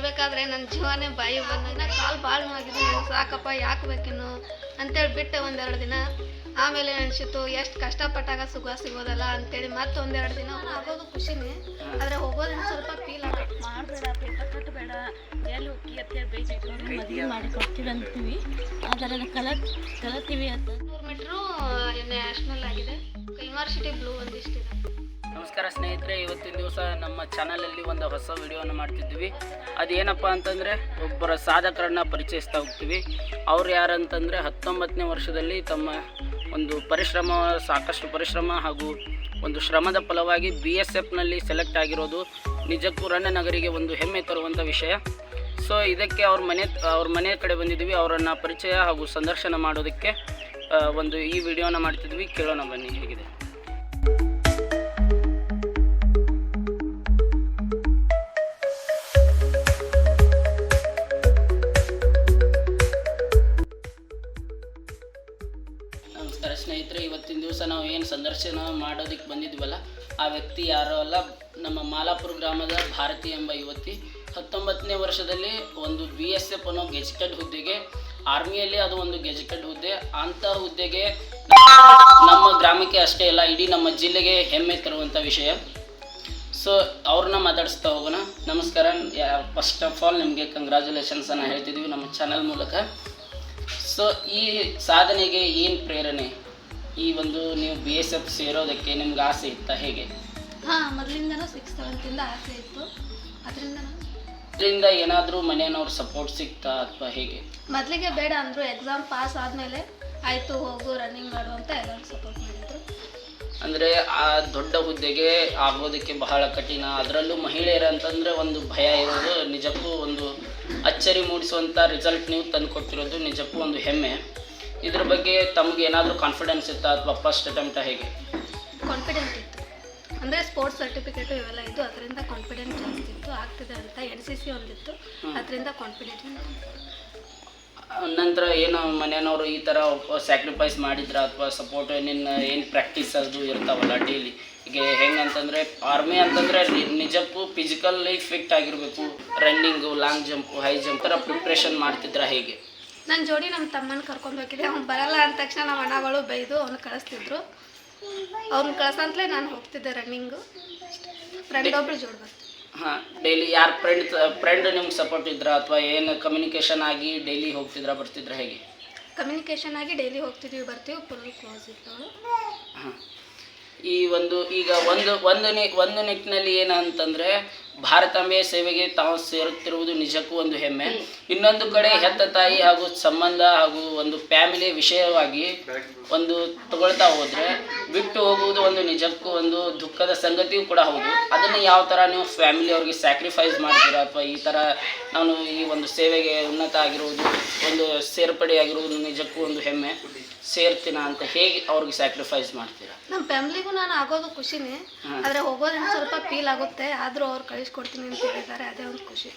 ಬರ್ಬೇಕಾದ್ರೆ ನನ್ನ ಜೀವನೇ ಬಾಯಿ ಬಂದ ಕಾಲು ಭಾಳ ನೋವಾಗಿದೆ ನಂಗ್ ಸಾಕಪ್ಪ ಯಾಕೆ ಬೇಕಿನ್ನು? ಅಂತೇಳಿ ಬಿಟ್ಟೆ ಒಂದೆರಡು ದಿನ. ಆಮೇಲೆ ಅನ್ಸಿತ್ತು ಎಷ್ಟು ಕಷ್ಟಪಟ್ಟಾಗ ಸುಖ ಸಿಗೋದಲ್ಲ ಅಂತೇಳಿ ಮತ್ತೆ ಒಂದೆರಡು ದಿನ ಆಗೋದು ಖುಷಿನೇ. ಆದರೆ ಹೋಗೋದು ಒಂದ್ ಸ್ವಲ್ಪ ಫೀಲ್ ಆಗುತ್ತೆ ಮಾಡಬೇಡ ಪೇಪರ್ ಎಲ್ಲಿ ಅಂತೇಳಿ ಮದುವೆ ಮಾಡಿ ಕೊಡ್ತೀವಿ ಅಂತೀವಿ. ಅದರ ಕಲತ್ ಕಲತೀವಿ ಅಂತ. ನೂರು ಮೀಟ್ರು ನ್ಯಾಷನಲ್ ಆಗಿದೆ. ಯೂನಿವರ್ಸಿಟಿ ಬ್ಲೂ ಒಂದಿಷ್ಟಿದೆ. ನಮಸ್ಕಾರ ಸ್ನೇಹಿತರೆ, ಇವತ್ತಿನ ದಿವಸ ನಮ್ಮ ಚಾನಲಲ್ಲಿ ಒಂದು ಹೊಸ ವಿಡಿಯೋನ ಮಾಡ್ತಿದ್ವಿ ಅದೇನಪ್ಪ ಅಂತಂದರೆ, ಒಬ್ಬರ ಸಾಧಕರನ್ನ ಪರಿಚಯಿಸ್ತಾ ಹೋಗ್ತೀವಿ. ಅವ್ರು ಯಾರಂತಂದರೆ ಹತ್ತೊಂಬತ್ತನೇ ವರ್ಷದಲ್ಲಿ ತಮ್ಮ ಒಂದು ಪರಿಶ್ರಮ, ಸಾಕಷ್ಟು ಪರಿಶ್ರಮ ಹಾಗೂ ಒಂದು ಶ್ರಮದ ಫಲವಾಗಿ ಬಿ ಎಸ್ ಎಫ್ನಲ್ಲಿ ಸೆಲೆಕ್ಟ್ ಆಗಿರೋದು ನಿಜಕ್ಕೂ ರಣನಗರಿಗೆ ಒಂದು ಹೆಮ್ಮೆ ತರುವಂಥ ವಿಷಯ. ಸೊ ಇದಕ್ಕೆ ಅವ್ರ ಮನೆ ಅವ್ರ ಮನೆ ಕಡೆ ಬಂದಿದ್ವಿ ಅವರನ್ನು ಪರಿಚಯ ಹಾಗೂ ಸಂದರ್ಶನ ಮಾಡೋದಕ್ಕೆ ಒಂದು ಈ ವಿಡಿಯೋನ ಮಾಡ್ತಿದ್ವಿ ಕೇಳೋಣ ಬನ್ನಿ, ಹೇಗಿದೆ? ದಿವಸ ನಾವು ಏನು ಸಂದರ್ಶನ ಮಾಡೋದಕ್ಕೆ ಬಂದಿದ್ವಲ್ಲ, ಆ ವ್ಯಕ್ತಿ ಯಾರೋ ಅಲ್ಲ, ನಮ್ಮ ಮಾಲಾಪುರ ಗ್ರಾಮದ ಭಾರತಿ ಎಂಬ ಯುವತಿ. ಹತ್ತೊಂಬತ್ತನೇ ವರ್ಷದಲ್ಲಿ ಒಂದು ಬಿ ಎಸ್ ಎಫ್ ಅನ್ನೋ ಗೆಜೆಟೆಡ್ ಹುದ್ದೆಗೆ, ಆರ್ಮಿಯಲ್ಲಿ ಅದು ಒಂದು ಗೆಜೆಟೆಡ್ ಹುದ್ದೆ. ಅಂಥ ಹುದ್ದೆಗೆ ನಮ್ಮ ಗ್ರಾಮಕ್ಕೆ ಅಷ್ಟೇ ಅಲ್ಲ, ಇಡೀ ನಮ್ಮ ಜಿಲ್ಲೆಗೆ ಹೆಮ್ಮೆ ತರುವಂಥ ವಿಷಯ. ಸೊ ಅವ್ರನ್ನ ಮಾತಾಡಿಸ್ತಾ ಹೋಗೋಣ. ನಮಸ್ಕಾರ. ಫಸ್ಟ್ ಆಫ್ ಆಲ್ ನಿಮಗೆ ಕಂಗ್ರ್ಯಾಚುಲೇಷನ್ಸನ್ನು ಹೇಳ್ತಿದ್ದೀವಿ ನಮ್ಮ ಚಾನಲ್ ಮೂಲಕ. ಸೊ ಈ ಸಾಧನೆಗೆ ಏನು ಪ್ರೇರಣೆ? ಈ ಒಂದು ನೀವು ಬಿ ಎಸ್ ಎಫ್ ಸೇರೋದಕ್ಕೆ ನಿಮ್ಗೆ ಆಸೆ ಇತ್ತಾ ಹೇಗೆ? ಹಾಂ ಮೊದಲಿಂದನೂ ಸಿಕ್ಸ್ ಸೆವೆಂತಿಂದ ಆಸೆ ಇತ್ತು. ಅದರಿಂದ ಇದರಿಂದ ಏನಾದರೂ ಮನೆಯವ್ರ ಸಪೋರ್ಟ್ ಸಿಗ್ತಾ ಅಥವಾ ಹೇಗೆ? ಮೊದಲಿಗೆ ಬೇಡ ಅಂದರು ಎಕ್ಸಾಮ್ ಪಾಸ್ ಆದಮೇಲೆ ಆಯಿತು ಹೋಗು ರನ್ನಿಂಗ್ ಮಾಡು ಅಂತ ಎಲ್ಲರೂ ಸಪೋರ್ಟ್ ಮಾಡಿದ್ರು. ಅಂದರೆ ಆ ದೊಡ್ಡ ಹುದ್ದೆಗೆ ಆಗೋದಕ್ಕೆ ಬಹಳ ಕಠಿಣ. ಅದರಲ್ಲೂ ಮಹಿಳೆಯರು ಅಂತಂದರೆ ಒಂದು ಭಯ ಇರೋದು ನಿಜಕ್ಕೂ ಒಂದು ಅಚ್ಚರಿ ಮೂಡಿಸುವಂಥ ರಿಸಲ್ಟ್ ನೀವು ತಂದುಕೊಟ್ಟಿರೋದು ನಿಜಕ್ಕೂ ಒಂದು ಹೆಮ್ಮೆ. ಇದ್ರ ಬಗ್ಗೆ ತಮ್ಗೆ ಏನಾದರೂ ಕಾನ್ಫಿಡೆನ್ಸ್ ಇತ್ತಾ ಅಥವಾ ಫಸ್ಟ್ ಅಟೆಂಪ್ಟ ಹೇಗೆ? ಕಾನ್ಫಿಡೆಂಟ್ ಇತ್ತು. ಅಂದರೆ ಸ್ಪೋರ್ಟ್ಸ್ ಸರ್ಟಿಫಿಕೇಟು ಇವೆಲ್ಲ ಇದ್ದು ಅದರಿಂದ ಕಾನ್ಫಿಡೆನ್ಸ್ ಜಾಸ್ತಿ ಇತ್ತು ಆಗ್ತದೆ ಅಂತ ಎನ್ ಸಿ ಸಿ ಒಂದಿತ್ತು. ಅದರಿಂದ ಕಾನ್ಫಿಡೆಂಟ್ ನಂತರ ಏನು ಮನೆಯವರು ಈ ಥರ ಸ್ಯಾಕ್ರಿಫೈಸ್ ಮಾಡಿದ್ರ ಅಥವಾ ಸಪೋರ್ಟ್ ನಿನ್ನ ಏನು ಪ್ರಾಕ್ಟೀಸ್ ಅದು ಇರ್ತಾವಲ್ಲ ಡೈಲಿ ಈಗ ಹೆಂಗಂತಂದರೆ ಆರ್ಮಿ ಅಂತಂದರೆ ನಿಜಕ್ಕೂ ಫಿಸಿಕಲ್ಲಿ ಫಿಟ್ ಆಗಿರಬೇಕು. Running long jump high jump ಥರ ಪ್ರಿಪ್ರೇಷನ್ ಮಾಡ್ತಿದ್ರ ಹೇಗೆ? ನನ್ನ ಜೋಡಿ ನಮ್ಮ ತಮ್ಮನ ಕರ್ಕೊಂಡು ಹೋಗಿದ್ದೆ. ಅವ್ನು ಬರಲ್ಲ ಅಂದ ತಕ್ಷಣ ನಮ್ಮ ಅಣ್ಣಗಳು ಬೈದು ಅವ್ನು ಕಳಿಸ್ತಿದ್ರು. ಅವ್ನು ಕಳ್ಸಂತಲೇ ನಾನು ಹೋಗ್ತಿದ್ದೆ ರನ್ನಿಂಗು ಫ್ರೆಂಡ್ ಒಬ್ರು ಜೋಡಿ ಬರ್ತೀವಿ ಹಾಂ ಡೈಲಿ ಯಾರು ಫ್ರೆಂಡ್ ಫ್ರೆಂಡ್ ನಿಮ್ಗೆ ಸಪೋರ್ಟ್ ಇದ್ರ? ಅಥವಾ ಏನು ಕಮ್ಯುನಿಕೇಷನ್ ಆಗಿ ಡೈಲಿ ಹೋಗ್ತಿದ್ರ ಬರ್ತಿದ್ರ ಹೇಗೆ? ಕಮ್ಯುನಿಕೇಷನ್ ಆಗಿ ಡೈಲಿ ಹೋಗ್ತಿದ್ವಿ ಬರ್ತೀವಿ ಫುಲ್ ಕ್ಲೋಸ್ ಇತ್ತು. ಹಾಂ. ಈ ಒಂದು ಈಗ ಒಂದು ಒಂದು ನಿ ಒಂದು ನಿಟ್ಟಿನಲ್ಲಿ ಏನಂತಂದರೆ ಭಾರತಾಂಬೆ ಸೇವೆಗೆ ತಾವು ಸೇರುತ್ತಿರುವುದು ನಿಜಕ್ಕೂ ಒಂದು ಹೆಮ್ಮೆ. ಇನ್ನೊಂದು ಕಡೆ ಹೆತ್ತ ತಾಯಿ ಹಾಗೂ ಸಂಬಂಧ ಹಾಗೂ ಒಂದು ಫ್ಯಾಮಿಲಿ ವಿಷಯವಾಗಿ ಒಂದು ತಗೊಳ್ತಾ ಹೋದರೆ ಬಿಟ್ಟು ಹೋಗುವುದು ಒಂದು ನಿಜಕ್ಕೂ ಒಂದು ದುಃಖದ ಸಂಗತಿಯೂ ಕೂಡ ಹೌದು. ಅದನ್ನು ಯಾವ ಥರ ನೀವು ಫ್ಯಾಮಿಲಿ ಅವ್ರಿಗೆ ಸ್ಯಾಕ್ರಿಫೈಸ್ ಮಾಡ್ತೀರಾ ಅಥವಾ ಈ ಥರ ನಾನು ಈ ಒಂದು ಸೇವೆಗೆ ಉನ್ನತ ಆಗಿರುವುದು ಒಂದು ಸೇರ್ಪಡೆ ಆಗಿರುವುದು ನಿಜಕ್ಕೂ ಒಂದು ಹೆಮ್ಮೆ. ಸೇರ್ತೀನ ಅಂತ ಹೇಗೆ ಅವ್ರಿಗೆ ಸ್ಯಾಕ್ರಿಫೈಸ್ ಮಾಡ್ತೀರಾ? ನಮ್ಮ ಫ್ಯಾಮಿಲಿಗೂ ನಾನು ಆಗೋದು ಖುಷಿನೇ. ಆದರೆ ಹೋಗೋದ್ರಿಂದ ಸ್ವಲ್ಪ ಫೀಲ್ ಆಗುತ್ತೆ. ಆದರೂ ಅವ್ರು ಕಳಿಸ್ಕೊಡ್ತೀನಿ ಅಂತ ಹೇಳಿದ್ದಾರೆ. ಅದೇ ಒಂದು ಖುಷಿ.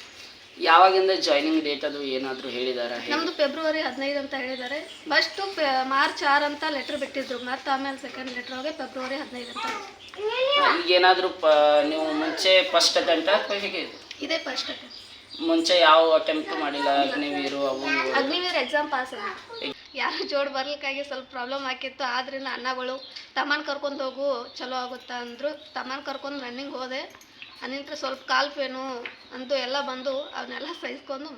ಯಾವಾಗಿಂದ ಜಾಯ್ನಿಂಗ್ ಡೇಟ್ ಅದು ಏನಾದರೂ ಹೇಳಿದ್ದಾರೆ ನಮ್ಮದು ಫೆಬ್ರವರಿ ಹದಿನೈದು ಅಂತ ಹೇಳಿದ್ದಾರೆ. ಫಸ್ಟು ಮಾರ್ಚ್ ಆರು ಅಂತ ಲೆಟ್ರ್ ಬಿಟ್ಟಿದ್ರು. ಮತ್ತು ಆಮೇಲೆ ಸೆಕೆಂಡ್ ಲೆಟ್ರ್ ಹೋಗಿ ಫೆಬ್ರವರಿ ಹದಿನೈದು ಅಂತ ಈಗ ಏನಾದರೂ ಪ ನೀವು ಮುಂಚೆ ಫಸ್ಟ್ ಅಟೆಂಪ್ಟ್ ಅಥವಾ ಹೇಗೆ ಇದು? ಇದೇ ಫಸ್ಟ್ ಮುಂಚೆ ಯಾವ ಅಟೆಂಪ್ಟ್ ಮಾಡಿಲ್ಲ? ಅಗ್ನಿವೀರು ಅವು? ಅಗ್ನಿವೀರ್ ಎಕ್ಸಾಮ್ ಪಾಸ್ ಆಗಿದೆ ಯಾರು ಜೋಡ್ ಬರ್ಲಿಕ್ಕಾಗಿ ಸ್ವಲ್ಪ ಪ್ರಾಬ್ಲಮ್ ಆಗಿತ್ತು ಆದ್ರಿಂದ ಅಣ್ಣಗಳು, ತಮ್ಮನ ಕರ್ಕೊಂಡು ಹೋಗು, ಚಲೋ ಆಗುತ್ತಾ ಅಂದರು. ತಮ್ಮನ ಕರ್ಕೊಂಡು ರನ್ನಿಂಗ್ ಹೋದೆ. ಅನಿಂತ್ರ ಸ್ವಲ್ಪ ಕಾಲು ಪೇನು ಅಂತೂ ಎಲ್ಲ ಬಂದು ಅವನ್ನೆಲ್ಲ ಸಹಿಸ್ಕೊಂಡು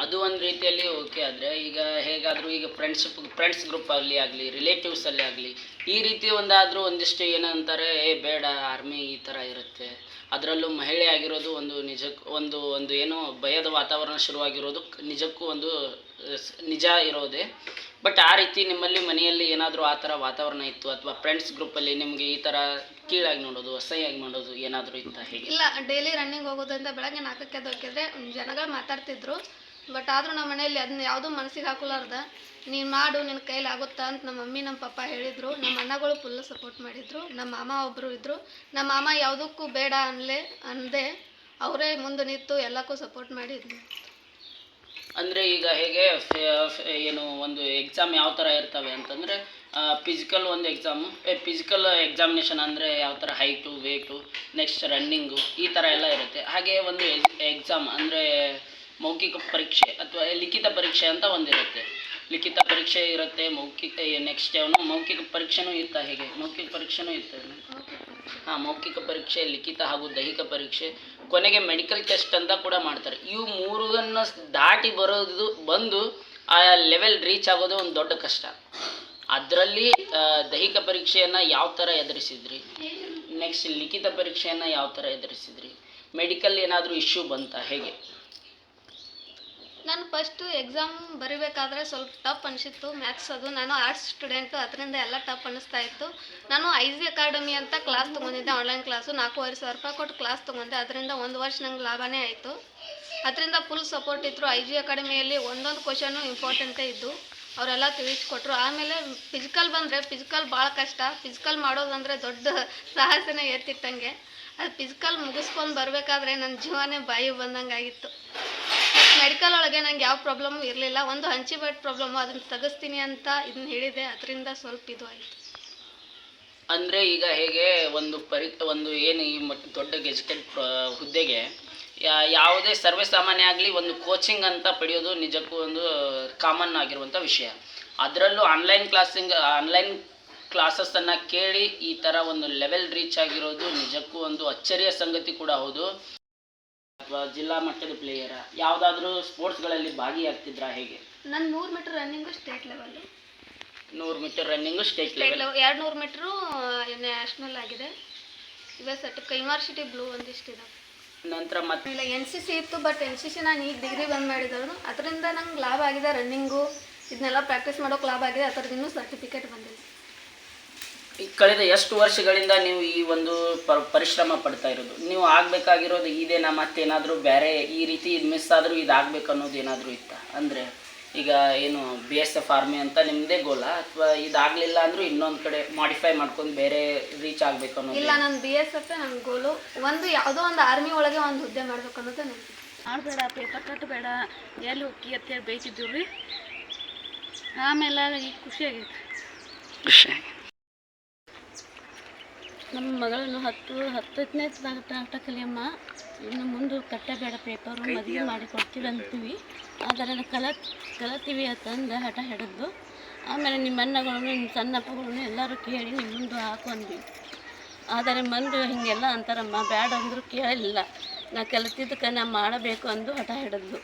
ಅದು ಒಂದು ರೀತಿಯಲ್ಲಿ ಓಕೆ ಆದರೆ ಈಗ ಹೇಗಾದರೂ ಈಗ ಫ್ರೆಂಡ್ಶಿಪ್ ಫ್ರೆಂಡ್ಸ್ ಗ್ರೂಪಲ್ಲಿ ಆಗಲಿ ರಿಲೇಟಿವ್ಸಲ್ಲಿ ಆಗಲಿ, ಈ ರೀತಿ ಒಂದಾದರೂ ಒಂದಿಷ್ಟು ಏನಂತಾರೆ, ಏ, ಬೇಡ ಆರ್ಮಿ ಈ ಥರ ಇರುತ್ತೆ. ಅದರಲ್ಲೂ ಮಹಿಳೆ ಆಗಿರೋದು ಒಂದು ನಿಜಕ್ಕೂ ಒಂದು ಒಂದು ಏನು ಭಯದ ವಾತಾವರಣ ಶುರುವಾಗಿರೋದು ನಿಜಕ್ಕೂ ಒಂದು ನಿಜ ಇರೋದೇ. ಬಟ್ ಆ ರೀತಿ ನಿಮ್ಮಲ್ಲಿ ಮನೆಯಲ್ಲಿ ಏನಾದರೂ ಆ ಥರ ವಾತಾವರಣ ಇತ್ತು ಅಥವಾ ಫ್ರೆಂಡ್ಸ್ ಗ್ರೂಪಲ್ಲಿ ನಿಮಗೆ ಈ ಥರ ಕೀಳಾಗಿ ನೋಡೋದು ಅಸಹ್ಯಾಗಿ ನೋಡೋದು ಏನಾದರೂ ಇತ್ತಾ ಹೇಗೆ? ಇಲ್ಲ ಡೈಲಿ ರನ್ನಿಂಗ್ ಹೋಗೋದ್ರಿಂದ ಬೆಳಗ್ಗೆ ನಾಲ್ಕಕ್ಕೆ ದೊಕ್ಕಿದ್ರೆ ಜನಗಳು ಮಾತಾಡ್ತಿದ್ರು. ಬಟ್ ಆದರೂ ನಮ್ಮ ಮನೆಯಲ್ಲಿ ಅದನ್ನ ಯಾವುದೂ ಮನಸ್ಸಿಗೆ ಹಾಕೊಲಾರ್ದ ನೀನು ಮಾಡು ನಿನ್ನ ಕೈಲಿ ಆಗುತ್ತಾ ಅಂತ ನಮ್ಮ ಮಮ್ಮಿ, ನಮ್ಮ ಪಪ್ಪ ಹೇಳಿದರು. ನಮ್ಮ ಅಣ್ಣಗಳು ಫುಲ್ ಸಪೋರ್ಟ್ ಮಾಡಿದರು. ನಮ್ಮ ಮಾಮ ಒಬ್ಬರು ಇದ್ದರು ನಮ್ಮ ಮಾಮ ಯಾವುದಕ್ಕೂ ಬೇಡ ಅನ್ಲೆ, ಅಂದೆ ಅವರೇ ಮುಂದೆ ನಿಂತು ಎಲ್ಲಕ್ಕೂ ಸಪೋರ್ಟ್ ಮಾಡಿದ್ರು ಅಂದರೆ ಈಗ ಹೇಗೆ ಏನು ಒಂದು ಎಕ್ಸಾಮ್ ಯಾವ ಥರ ಇರ್ತವೆ ಅಂತಂದರೆ ಫಿಸಿಕಲ್ ಒಂದು ಎಕ್ಸಾಮು ಫಿಸಿಕಲ್ ಎಕ್ಸಾಮಿನೇಷನ್ ಅಂದರೆ ಯಾವ ಥರ ಹೈಟು ವೇಟು ನೆಕ್ಸ್ಟ್ ರನ್ನಿಂಗು ಈ ಥರ ಎಲ್ಲ ಇರುತ್ತೆ. ಹಾಗೆ ಒಂದು ಎಕ್ಸಾಮ್ ಅಂದರೆ ಮೌಖಿಕ ಪರೀಕ್ಷೆ ಅಥವಾ ಲಿಖಿತ ಪರೀಕ್ಷೆ ಅಂತ ಒಂದಿರುತ್ತೆ. ಲಿಖಿತ ಪರೀಕ್ಷೆ ಇರುತ್ತೆ, ಮೌಖಿಕ ನೆಕ್ಸ್ಟ್ ಅವನು ಮೌಖಿಕ ಪರೀಕ್ಷೆನೂ ಇತ್ತ ಹೇಗೆ. ಮೌಖಿಕ ಪರೀಕ್ಷೆನೂ ಇರ್ತದೆ ಹಾಂ, ಮೌಖಿಕ ಪರೀಕ್ಷೆ, ಲಿಖಿತ ಹಾಗೂ ದೈಹಿಕ ಪರೀಕ್ಷೆ. ಕೊನೆಗೆ ಮೆಡಿಕಲ್ ಟೆಸ್ಟ್ ಅಂತ ಕೂಡ ಮಾಡ್ತಾರೆ. ಇವು ಮೂರನ್ನು ದಾಟಿ ಬರೋದು, ಬಂದು ಆ ಲೆವೆಲ್ ರೀಚ್ ಆಗೋದು ಒಂದು ದೊಡ್ಡ ಕಷ್ಟ. ಅದರಲ್ಲಿ ದೈಹಿಕ ಪರೀಕ್ಷೆಯನ್ನು ಯಾವ ಥರ ಎದುರಿಸಿದ್ರಿ? ನೆಕ್ಸ್ಟ್ ಲಿಖಿತ ಪರೀಕ್ಷೆಯನ್ನು ಯಾವ ಥರ ಎದುರಿಸಿದ್ರಿ? ಮೆಡಿಕಲ್ ಏನಾದರೂ ಇಶ್ಯೂ ಬಂತಾ? ಹೇಗೆ? ನಾನು ಫಸ್ಟು ಎಕ್ಸಾಮ್ ಬರಿಬೇಕಾದ್ರೆ ಸ್ವಲ್ಪ ಟಫ್ ಅನಿಸಿತ್ತು. ಮ್ಯಾಥ್ಸ್ ಅದು. ನಾನು ಆರ್ಟ್ಸ್ ಸ್ಟೂಡೆಂಟು ಅದರಿಂದ ಎಲ್ಲ ಟಫ್ ಅನ್ನಿಸ್ತಾ ಇತ್ತು. ನಾನು ಐ ಜಿ ಅಕಾಡೆಮಿ ಅಂತ ಕ್ಲಾಸ್ ತೊಗೊಂಡಿದ್ದೆ. ಆನ್ಲೈನ್ ಕ್ಲಾಸು ನಾಲ್ಕೂವರೆ ಸಾವಿರ ರೂಪಾಯಿ ಕೊಟ್ಟು ಕ್ಲಾಸ್ ತೊಗೊಂಡೆ. ಅದರಿಂದ ಒಂದು ವರ್ಷ ನಂಗೆ ಲಾಭನೇ ಆಯಿತು. ಅದರಿಂದ ಫುಲ್ ಸಪೋರ್ಟ್ ಇತ್ತು ಐ ಜಿ ಅಕಾಡೆಮಿಯಲ್ಲಿ ಒಂದೊಂದು ಕ್ವಶನು ಇಂಪಾರ್ಟೆಂಟೇ ಇದ್ದು. ಅವರೆಲ್ಲ ತಿಳಿಸ್ಕೊಟ್ರು. ಆಮೇಲೆ ಫಿಸಿಕಲ್ ಬಂದರೆ ಫಿಸಿಕಲ್ ಭಾಳ ಕಷ್ಟ. ಫಿಸಿಕಲ್ ಮಾಡೋದಂದರೆ ದೊಡ್ಡ ಸಾಹಸನೇ ಎತ್ತಿಟ್ಟಂಗೆ. ಅದು ಫಿಸಿಕಲ್ ಮುಗಿಸ್ಕೊಂಡು ಬರಬೇಕಾದ್ರೆ ನನ್ನ ಜೀವನೇ ಬಾಯಿ ಬಂದಂಗೆ ಆಗಿತ್ತು ಮೆಡಿಕಲ್ ಒಳಗೆ ನಂಗೆ ಯಾವ ಪ್ರಾಬ್ಲಮ್ ಇರಲಿಲ್ಲ. ಒಂದು ಹಂಚಿಬೇಟ್ ಪ್ರಾಬ್ಲಮ್ಮು ಅದನ್ನು ತೆಗಿಸ್ತೀನಿ ಅಂತ ಇದನ್ನ ಹೇಳಿದೆ. ಅದರಿಂದ ಸ್ವಲ್ಪ ಇದು ಆಯಿತು. ಅಂದರೆ ಈಗ ಹೇಗೆ ಒಂದು ಪರಿ, ಒಂದು ಏನು ಈ ದೊಡ್ಡ ಗೆಜೆಟೆಡ್ ಹುದ್ದೆಗೆ ಯಾವುದೇ ಸರ್ವೇ ಸಾಮಾನ್ಯ ಆಗಲಿ ಒಂದು ಕೋಚಿಂಗ್ ಅಂತ ಪಡೆಯೋದು ನಿಜಕ್ಕೂ ಒಂದು ಕಾಮನ್ ಆಗಿರುವಂಥ ವಿಷಯ. ಅದರಲ್ಲೂ ಆನ್ಲೈನ್ ಕ್ಲಾಸಿಂಗ್ ಆನ್ಲೈನ್ ಕ್ಲಾಸಸ್ಸನ್ನು ಕೇಳಿ ಈ ಥರ ಒಂದು ಲೆವೆಲ್ ರೀಚ್ ಆಗಿರೋದು ನಿಜಕ್ಕೂ ಒಂದು ಅಚ್ಚರಿಯ ಸಂಗತಿ ಕೂಡ ಹೌದು. ಅಥವಾ ಜಿಲ್ಲಾ ಮಟ್ಟದ ಪ್ಲೇಯರ ಯಾವುದಾದ್ರೂ ಸ್ಪೋರ್ಟ್ಸ್ಗಳಲ್ಲಿ ಭಾಗಿಯಾಗ್ತಿದ್ರಾ ಹೇಗೆ? ನನ್ನ ನೂರು ಮೀಟರ್ ರನ್ನಿಂಗು ಸ್ಟೇಟ್ ಲೆವೆಲ್ ನೂರು metre running state state level level ಎರಡು ನೂರು ಮೀಟ್ರು ನ್ಯಾಷನಲ್ ಆಗಿದೆ. ಇವಾಗ ಸಟಕ್ ಯೂನಿವರ್ಸಿಟಿ ಬ್ಲೂ ಒಂದಿಷ್ಟು ಇದೆ. ನಂತರ ಮತ್ತೆ ಇಲ್ಲ ಎನ್ ಸಿ ಸಿ ಇತ್ತು ಬಟ್ ಎನ್ ಸಿ ಸಿ ನಾನು ಈಗ ಡಿಗ್ರಿ ಬಂದ್ ಮಾಡಿದವನು ಅದರಿಂದ ನಂಗೆ ಲಾಭ ಆಗಿದೆ ರನ್ನಿಂಗು ಇದನ್ನೆಲ್ಲ ಪ್ರಾಕ್ಟೀಸ್ ಮಾಡೋಕೆ ಲಾಭ ಆಗಿದೆ. ಅದರದ್ದು ಇನ್ನೂ ಸರ್ಟಿಫಿಕೇಟ್ ಬಂದಿಲ್ಲ. ಈ ಕಳೆದ ಎಷ್ಟು ವರ್ಷಗಳಿಂದ ನೀವು ಈ ಒಂದು ಪರಿಶ್ರಮ ಪಡ್ತಾ ಇರೋದು? ನೀವು ಆಗಬೇಕಾಗಿರೋದು ಇದೇನಾ ಮತ್ತೇನಾದರೂ ಬೇರೆ ಈ ರೀತಿ ಇದು ಮಿಸ್ ಆದರೂ ಇದಾಗಬೇಕು ಅನ್ನೋದು ಏನಾದರೂ ಇತ್ತ? ಅಂದರೆ ಈಗ ಏನು ಬಿ ಎಸ್ ಎಫ್ ಆರ್ಮಿ ಅಂತ ನಿಮ್ಮದೇ ಗೋಲ ಅಥವಾ ಇದಾಗಲಿಲ್ಲ ಅಂದರೂ ಇನ್ನೊಂದು ಕಡೆ ಮಾಡಿಫೈ ಮಾಡ್ಕೊಂಡು ಬೇರೆ ರೀಚ್ ಆಗಬೇಕು ಅನ್ನೋದು ಇಲ್ಲ ನನ್ನ ಬಿ ಎಸ್ ಎಫ್ ನನ್ನ ಗೋಲು ಒಂದು ಯಾವುದೋ ಒಂದು ಆರ್ಮಿ ಒಳಗೆ ಒಂದು ಹುದ್ದೆ ಮಾಡಬೇಕು ಅನ್ನೋದೇ ನನ್ನ ಮಾಡಬೇಡ ಪೇಪರ್ ಕಟ್ಟಬೇಡ ಎಲ್ಲಿ ಹೋಗಿ ಅಂತೇಳಿ ಬೈತಿದ್ದೀವಿ ರೀ ಆಮೇಲೆ ಈಗ ಖುಷಿ ಆಗೈತೆ ನಮ್ಮ ಮಗಳನ್ನು ಹತ್ತು ಹತ್ತನೇ ಆಟ ಕಲಿಯಮ್ಮ. ಇನ್ನು ಮುಂದೆ ಕಟ್ಟಬೇಡ ಪೇಪರು ಮದುವೆ ಮಾಡಿ ಕೊಡ್ತೀವಿ ಅಂತೀವಿ. ಆದರೆ ಕಲ ಕಲತೀವಿ ಅಂತಂದು ಹಠ ಹಿಡಿದು. ಆಮೇಲೆ ನಿಮ್ಮ ಅಣ್ಣಗಳನ್ನು ನಿಮ್ಮ ಸಣ್ಣಪ್ಪಗಳನ್ನು ಎಲ್ಲರೂ ಕೇಳಿ ನಿಮ್ಮ ಮುಂದೆ ಹಾಕೊಂಡ್ವಿ ಆದರೆ ಮಂದು ಹೀಗೆಲ್ಲ ಅಂತಾರಮ್ಮ ಬ್ಯಾಡ ಅಂದರೂ ಕೇಳಲಿಲ್ಲ ನಾ ಕಲಿತಿದ್ದಕ್ಕೆ ನಾ ಮಾಡಬೇಕು ಅಂದು ಹಠ ಹಿಡಿದ್ಲು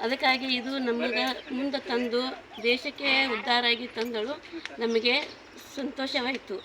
ಅದಕ್ಕಾಗಿ ಇದು ನಮಗೆ ಮುಂದೆ ತಂದು ದೇಶಕ್ಕೆ ಉದ್ಧಾರ ಆಗಿ ತಂದಳು. ನಮಗೆ ಸಂತೋಷವಾಯಿತು.